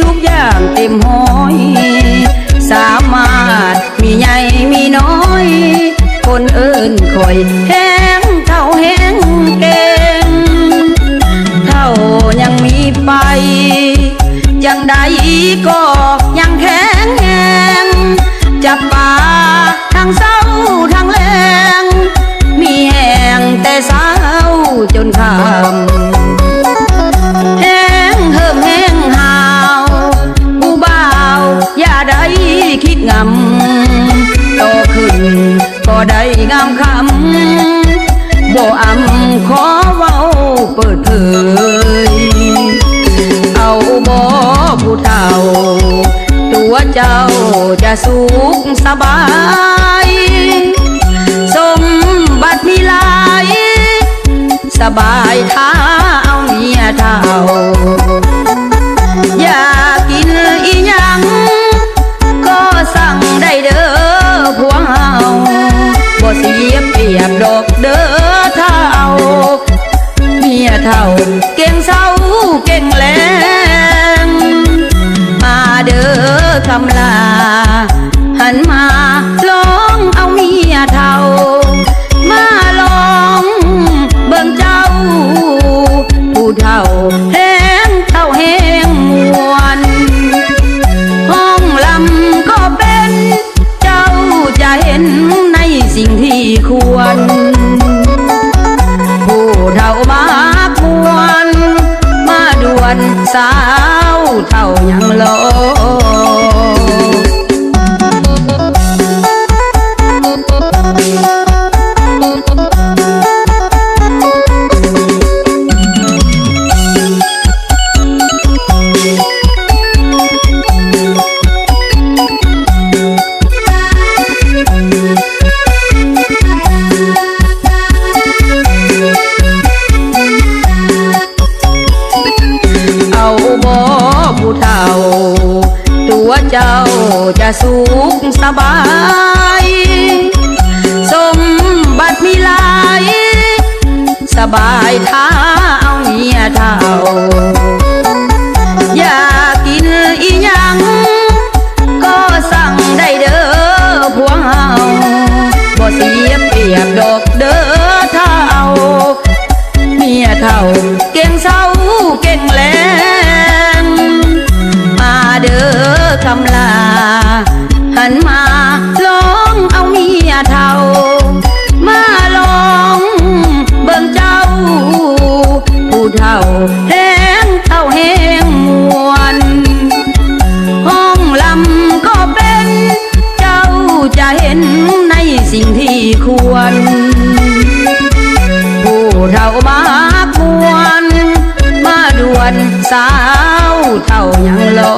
ทุกอย่างเต็มห้อย สามารถมีใหญ่มีน้อย คนเอิ้นคอยแห้งเท่าแห้งเก่งเท่ายังมีไป ยังใดก็ยังแข็งแรงจับป่าทั้งเศร้าทั้งแรง มีแห่งแต่เศร้าจนคำ คิดงำโตขึ้นก็ได้งามคำบ่อำขอเว้าเปิดเผยเอาบ่ผู้เฒ่า ตัวเจ้าจะสุขสบาย สมบัติมีหลาย สบายท้าเอาเมียเฒ่า รียบดอกเด้อเท่าเมียเท่าเก่งเศร้าเก่งแรงมาเด้อคำลา หันมาลองเอาเมียเท่า ควร จะสุขสบาย สมบัติมีหลาย สบายท้าเอาเมียเท่า นมาลองเอาเมียเท่า มาลองเบิ่งเจ้า ผู้เท่าแห้งเท่าแห้งมวนห้องลำก็เป็น เจ้าจะเห็นในสิ่งที่ควร ผู้เท่ามากวนมาด่วนสาวเท่ายังโล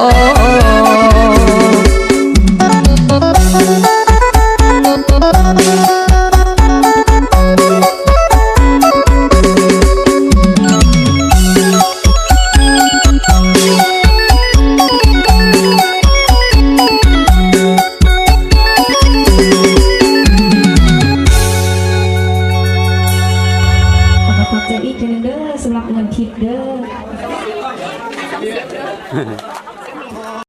ขอ จอีกทีหนึงเด้อสำหรับเงินทิปเด้อ